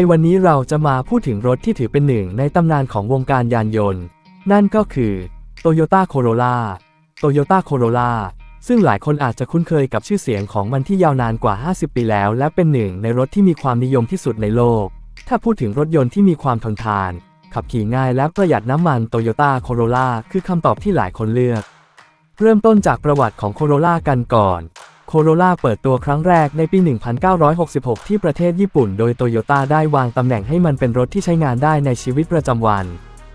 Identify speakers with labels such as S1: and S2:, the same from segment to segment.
S1: ในวันนี้เราจะมาพูดถึงรถที่ถือเป็นหนึ่งในตำนานของวงการยานยนต์ นั่นก็คือ Toyota Corolla Toyota Corolla ซึ่งหลายคนอาจจะคุ้นเคยกับชื่อเสียงของมันที่ยาวนานกว่า 50 ปีแล้ว และเป็นหนึ่งในรถที่มีความนิยมที่สุดในโลก ถ้าพูดถึงรถยนต์ที่มีความทนทาน ขับขี่ง่ายและประหยัดน้ำมัน Toyota Corolla คือคำตอบที่หลายคนเลือก เริ่มต้นจากประวัติของ Corolla กันก่อน Corolla เปิดตัวครั้งแรกในปี 1966 ที่ประเทศญี่ปุ่น โดย Toyota ได้วางตำแหน่งให้มันเป็นรถที่ใช้งานได้ในชีวิตประจำวัน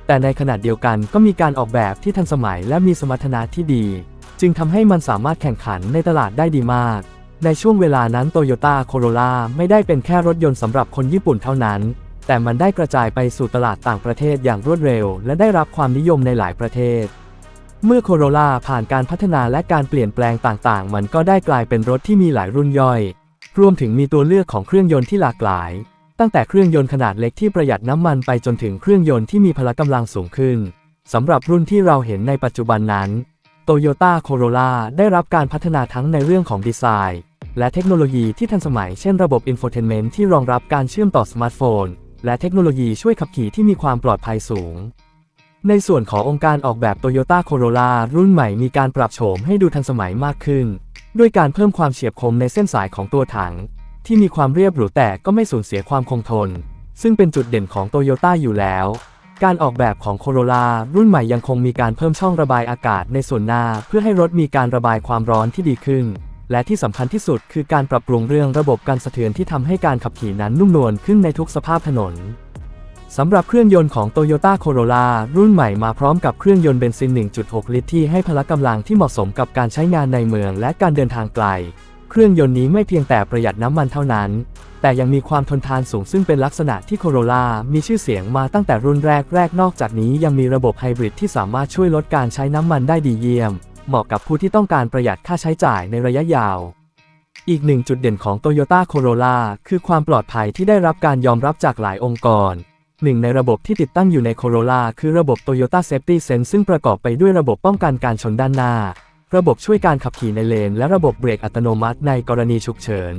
S1: แต่ในขณะเดียวกันก็มีการออกแบบที่ทันสมัยและมีสมรรถนะที่ดี จึงทำให้มันสามารถแข่งขันในตลาดได้ดีมาก ในช่วงเวลานั้น Toyota Corolla ไม่ได้เป็นแค่รถยนต์สำหรับคนญี่ปุ่นเท่านั้น แต่มันได้กระจายไปสู่ตลาดต่างประเทศอย่างรวดเร็ว และได้รับความนิยมในหลายประเทศ เมื่อโคโรล่าผ่านการพัฒนาและการเปลี่ยนแปลงต่างๆ มันก็ได้กลายเป็นรถที่มีหลายรุ่นย่อย รวมถึงมีตัวเลือกของเครื่องยนต์ที่หลากหลาย ตั้งแต่เครื่องยนต์ขนาดเล็กที่ประหยัดน้ำมันไปจนถึงเครื่องยนต์ที่มีพละกำลังสูงขึ้นสำหรับรุ่นที่เราเห็นในปัจจุบันนั้น Toyota Corolla ได้รับการพัฒนาทั้งในเรื่องของดีไซน์ และเทคโนโลยีที่ทันสมัย เช่นระบบ Infotainment ที่รองรับการเชื่อมต่อสมาร์ทโฟน และเทคโนโลยีช่วยขับขี่ที่มีความปลอดภัยสูง ในส่วนขององค์การออกแบบ Toyota Corolla รุ่นใหม่มีการปรับโฉมให้ดูทันสมัยมากขึ้น ด้วยการเพิ่มความเฉียบคมในเส้นสายของตัวถัง ที่มีความเรียบหรูแต่ก็ไม่สูญเสียความคงทน ซึ่งเป็นจุดเด่นของ Toyota อยู่แล้ว การออกแบบของ Corolla รุ่นใหม่ยังคงมีการเพิ่มช่องระบายอากาศในส่วนหน้า เพื่อให้รถมีการระบายความร้อนที่ดีขึ้น และที่สำคัญที่สุดคือการปรับปรุงเรื่องระบบการสะเทือนที่ทำให้การขับขี่นั้นนุ่มนวลขึ้นในทุกสภาพถนน สำหรับเครื่องยนต์ของ Toyota Corolla รุ่นใหม่มาพร้อมกับเครื่องยนต์เบนซิน 1.6 ลิตรที่ให้พละกำลังที่เหมาะสมกับการใช้งานในเมืองและการเดินทางไกล เครื่องยนต์นี้ไม่เพียงแต่ประหยัดน้ำมันเท่านั้น แต่ยังมีความทนทานสูงซึ่งเป็นลักษณะที่ Corolla มีชื่อเสียงมาตั้งแต่รุ่นแรกแรกนอกจากนี้ยังมีระบบไฮบริดที่สามารถช่วยลดการใช้น้ำมันได้ดีเยี่ยม เหมาะกับผู้ที่ต้องการประหยัดค่าใช้จ่ายในระยะยาวอีกหนึ่งจุดเด่นของ Toyota Corolla คือความปลอดภัยที่ได้รับการยอมรับจากหลายองค์กร หนึ่งในระบบที่ติดตั้งอยู่ใน Corolla คือระบบ Toyota Safety Sense ซึ่งประกอบไปด้วยระบบป้องกันการชนด้านหน้า ระบบช่วยการขับขี่ในเลน และระบบเบรกอัตโนมัติในกรณีฉุกเฉิน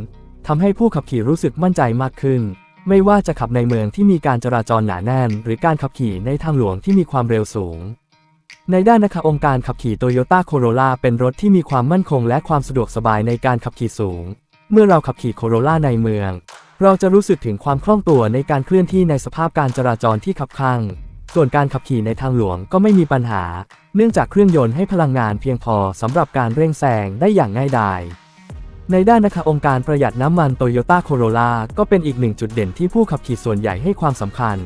S1: ทำให้ผู้ขับขี่รู้สึกมั่นใจมากขึ้น ไม่ว่าจะขับในเมืองที่มีการจราจรหนาแน่น หรือการขับขี่ในทางหลวงที่มีความเร็วสูง ในด้านนะคะองค์การขับขี่ Toyota Corolla เป็นรถที่มีความมั่นคงและความสะดวกสบายในการขับขี่สูง เมื่อเราขับขี่ Corolla ในเมือง เราจะรู้สึกถึงความคล่องตัวในการเคลื่อนที่ในสภาพการจราจรที่ขับข้าง ส่วนการขับขี่ในทางหลวงก็ไม่มีปัญหา เนื่องจากเครื่องยนต์ให้พลังงานเพียงพอสำหรับการเร่งแซงได้อย่างง่ายดาย ในด้านนะคะองค์การประหยัดน้ำมัน Toyota Corolla ก็เป็นอีกหนึ่งจุดเด่นที่ผู้ขับขี่ส่วนใหญ่ให้ความสำคัญ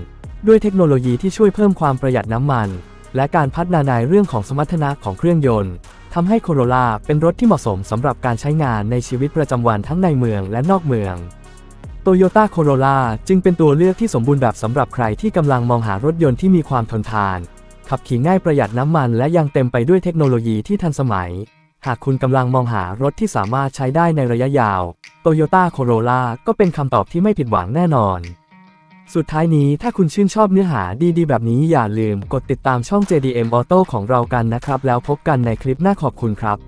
S1: ด้วยเทคโนโลยีที่ช่วยเพิ่มความประหยัดน้ำมัน และการพัฒนาในเรื่องของสมรรถนะของเครื่องยนต์ทำให้ Corolla เป็นรถที่เหมาะสมสำหรับการใช้งานในชีวิตประจำวันทั้งในเมืองและนอกเมือง Toyota Corolla จึงเป็นตัวเลือกที่สมบูรณ์แบบสำหรับใครที่กำลังมองหารถยนต์ที่มีความทนทาน ขับขี่ง่ายประหยัดน้ำมันและยังเต็มไปด้วยเทคโนโลยีที่ทันสมัย หากคุณกำลังมองหารถที่สามารถใช้ได้ในระยะยาว Toyota Corolla ก็เป็นคำตอบที่ไม่ผิดหวังแน่นอน สุดท้ายนี้ถ้าคุณชื่นชอบเนื้อหาดีๆ แบบนี้อย่าลืมกดติดตามช่อง JDM Auto ของเรากันนะครับ แล้วพบกันในคลิปหน้าขอบคุณครับ